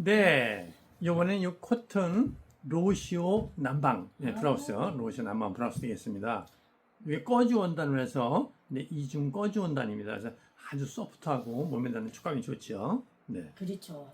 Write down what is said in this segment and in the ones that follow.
네, 이번엔 이 코튼 로시오 남방 네, 브라우스, 로시오 남방 브라우스 되겠습니다. 이게 꺼지 원단을 해서 네, 이중 꺼지 원단입니다. 그래서 아주 소프트하고 몸에 닿는 촉감이 좋죠. 네, 그렇죠.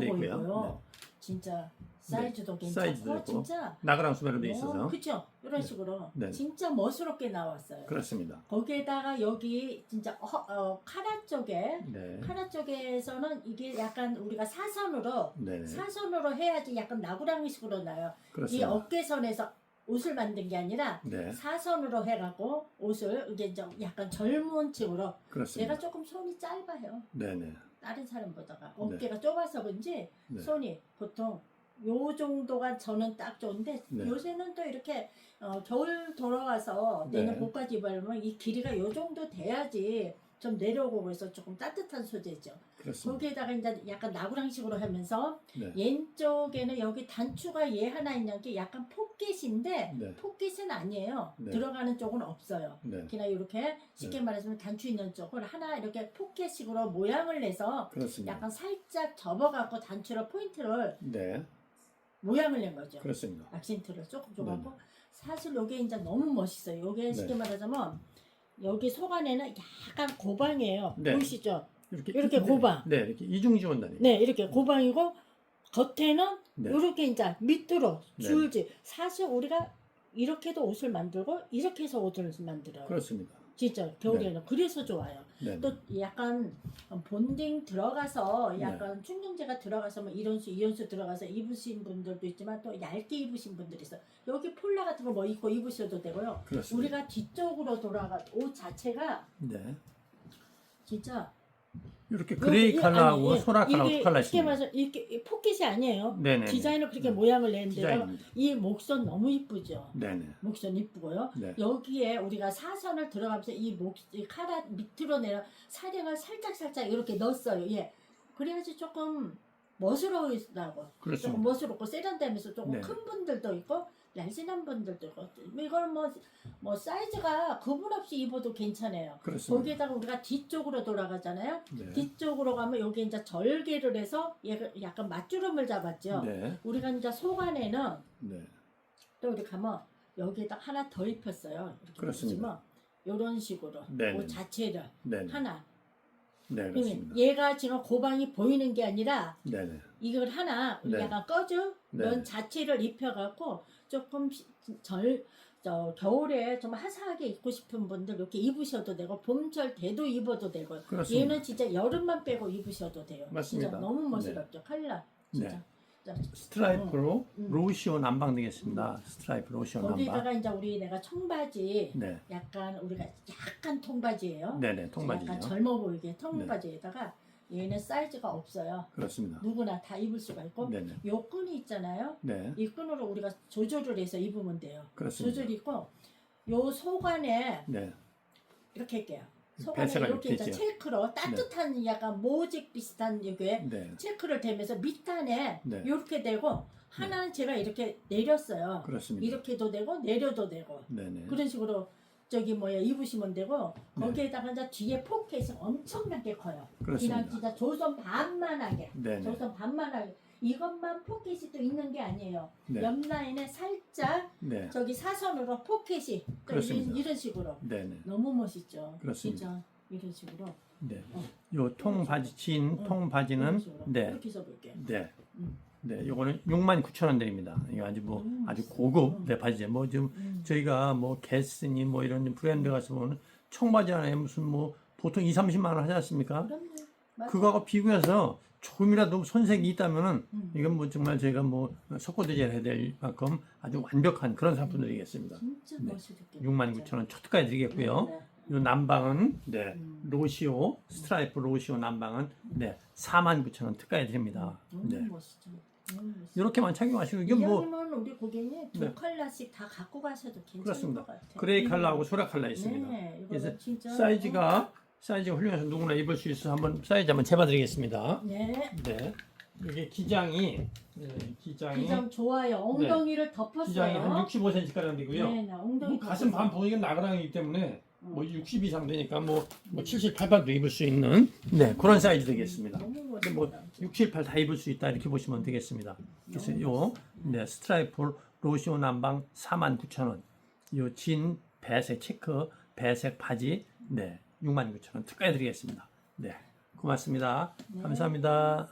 돼 있고요. 보이고요. 진짜 사이즈도 괜찮고 사이즈도 있고. 진짜 나그랑 돼 있어서 그렇죠. 이런 네. 식으로 네. 진짜 멋스럽게 나왔어요. 그렇습니다. 거기에다가 여기 진짜 어, 어, 카라 쪽에 네, 카라 쪽에서는 이게 약간 우리가 사선으로 네, 사선으로 해야지 약간 나구랑이식으로 나요. 이 그렇습니다. 어깨선에서 옷을 만든 게 아니라 네, 사선으로 해갖고 옷을 이게 좀 약간 젊은 층으로 그렇습니다. 제가 조금 손이 짧아요. 네, 네, 다른 사람보다가 어깨가 좁아서 그런지 네. 손이 보통 요 정도가 저는 딱 좋은데 네. 요새는 또 이렇게 어, 겨울 돌아와서 내년 네. 봄까지 입으면 이 길이가 요 정도 돼야지 좀 내려오고 그래서 조금 따뜻한 소재죠. 그렇습니다. 거기에다가 이제 약간 나구랑식으로 하면서 네, 왼쪽에는 여기 단추가 얘 하나 있는 게 약간 포켓인데 네, 포켓은 아니에요. 네. 들어가는 쪽은 없어요. 네, 그냥 이렇게 쉽게 말해서 단추 있는 쪽을 하나 이렇게 포켓식으로 모양을 내서 그렇습니다. 약간 살짝 접어갖고 단추로 포인트를 네, 모양을 낸 거죠. 그렇습니다. 악센트를 조금 줘갖고 사실 요게 이제 너무 멋있어요. 요게 쉽게 네. 말하자면 여기 속 안에는 약간 고방이에요. 네. 보이시죠? 이렇게 이렇게 네, 고방. 네, 이렇게 이중지 원단이. 네, 이렇게 고방이고 겉에는 네. 이렇게 이제 밑으로 네. 줄지. 사실 우리가 이렇게도 옷을 만들고 이렇게 해서 옷을 만들어요. 그렇습니다. 진짜 겨울에는 그래서 좋아요. 네, 또 약간 본딩 들어가서 네. 약간 충동제가 들어가서 뭐 이런 수 이런 수 들어가서 입으신 분들도 있지만 또 얇게 입으신 분들이 있어. 여기 폴라 같은 거 뭐 입고 입으셔도 되고요. 그렇습니다. 우리가 뒤쪽으로 돌아가 옷 자체가 네, 진짜 이렇게 요- 그레이 아니, 소라 두 컬러 쉽게 있습니다. 말해서 이렇게 포켓이 아니에요. 네네. 디자인을 그렇게 네. 모양을 냈는데 디자인입니다. 이 목선 너무 이쁘죠. 네네. 목선 이쁘고요. 네. 여기에 우리가 사선을 들어가면서 이 목, 이 카라 밑으로 내려 사령을 살짝 살짝 이렇게 넣었어요. 예. 그래야지 조금 멋스러우다고. 조금 그렇습니다. 멋스럽고 세련되면서 조금 네. 큰 분들도 있고 날씬한 분들도 있고 이걸 뭐, 뭐 사이즈가 구분 없이 입어도 괜찮아요. 그렇습니다. 거기에다가 우리가 뒤쪽으로 돌아가잖아요. 네. 뒤쪽으로 가면 여기 이제 절개를 해서 얘가 약간 맞주름을 잡았죠. 네. 우리가 이제 속 안에는 네. 또 이렇게 하면 여기에다 하나 더 입혔어요. 이렇게 그렇습니다. 보시면 이런 식으로 네네. 옷 자체를 네. 하나. 네, 그러면 그렇습니다. 얘가 지금 고방이 보이는 게 아니라 네 네. 이걸 하나 네. 약간 꺼져 네. 면 자체를 입혀갖고 조금 시- 절, 저 겨울에 좀 화사하게 입고 싶은 분들 이렇게 입으셔도 되고 봄철 때도 입어도 되고 그렇습니다. 얘는 진짜 여름만 빼고 입으셔도 돼요. 맞습니다. 진짜 너무 멋스럽죠. 컬러 진짜. 네. 자, 스트라이프로 음. 로시오 남방 되겠습니다. 스트라이프 로시오 남방. 거기다가 이제 우리 내가 청바지 네. 약간 우리가 약간 통바지예요. 네네. 약간 통바지죠. 네. 젊어 보이게 통바지에다가 얘는 사이즈가 없어요. 그렇습니다. 누구나 다 입을 수가 있고 네네. 요 끈이 있잖아요. 네. 이 끈으로 우리가 조절을 해서 입으면 돼요. 그렇습니다. 조절 있고 요 속안에 네. 이렇게 할게요. 속안에 배색을 이렇게 이제. 체크로 따뜻한 약간 모직 비슷한 이게 네. 체크를 대면서 밑단에 네. 이렇게 되고 하나는 제가 이렇게 내렸어요. 그렇습니다. 이렇게도 되고 내려도 되고 네네. 그런 식으로 저기 뭐야 입으시면 되고 네. 거기에다가 이제 뒤에 포켓이 엄청나게 커요. 그렇습니다. 그냥 진짜 조선 반만하게 네네. 조선 반만하게 이것만 포켓이 또 있는 게 아니에요. 네. 옆 라인에 살짝 네. 저기 사선으로 포켓이 또. 이런, 이런 식으로 네네. 너무 멋있죠. 그렇습니다. 진짜 이런 식으로 네. 어. 요 통 바지 진 어. 통 바지는 이런 식으로 네. 이렇게 써볼게. 네. 음. 네, 요거는 69,000원대입니다. 이거 아주 뭐 음, 아주. 고급 음. 네 바지죠. 뭐 지금 음. 저희가 뭐 게스니 뭐 이런 브랜드 가서 보면 청바지 하나에 무슨 뭐 보통 2, 30만 원 하지 않습니까? 그럼요. 맞아. 그거하고 비교해서 조금이라도 손색이 있다면은 음. 이건 뭐 정말 저희가 뭐 석고대제를 해야 될 만큼 아주 완벽한 그런 상품들이겠습니다. 진짜 네. 멋있게. 69,000원 초특가에 드리겠고요. 요 남방은 네 음. 로시오 스트라이프 로시오 남방은 네 49,000원 특가에 드립니다. 너무 네. 멋있죠. 너무. 이렇게만 착용하시고 이게 뭐 이왕이면 우리 고객님 두 네. 컬러씩 다 갖고 가셔도 괜찮을 그렇습니다. 것 같아요. 그레이 음. 컬러하고 소라 컬러 있습니다. 네, 그래서 진짜 사이즈가 사이즈가 훌륭해서 누구나 입을 수 있어 한번 사이즈 한번 재봐드리겠습니다. 네. 네, 이게 기장이 네, 기장이 기장 좋아요. 엉덩이를 덮었어요. 기장이 한 65cm가량 되고요. 네, 나 엉덩이 뭐 가슴 반. 보이게 나그랑이기 때문에 뭐 60 이상 되니까 뭐, 뭐 70, 88도 입을 수 있는 네 그런 사이즈 되겠습니다. 너무 근데 뭐 멋있다. 6, 7, 8 다 입을 수 있다 이렇게 보시면 되겠습니다. 그래서 요 네, 스트라이프 로시오 남방 49,000원. 요 진 배색 체크 배색 바지 네 69,000원 특가해 드리겠습니다. 네. 고맙습니다. 감사합니다.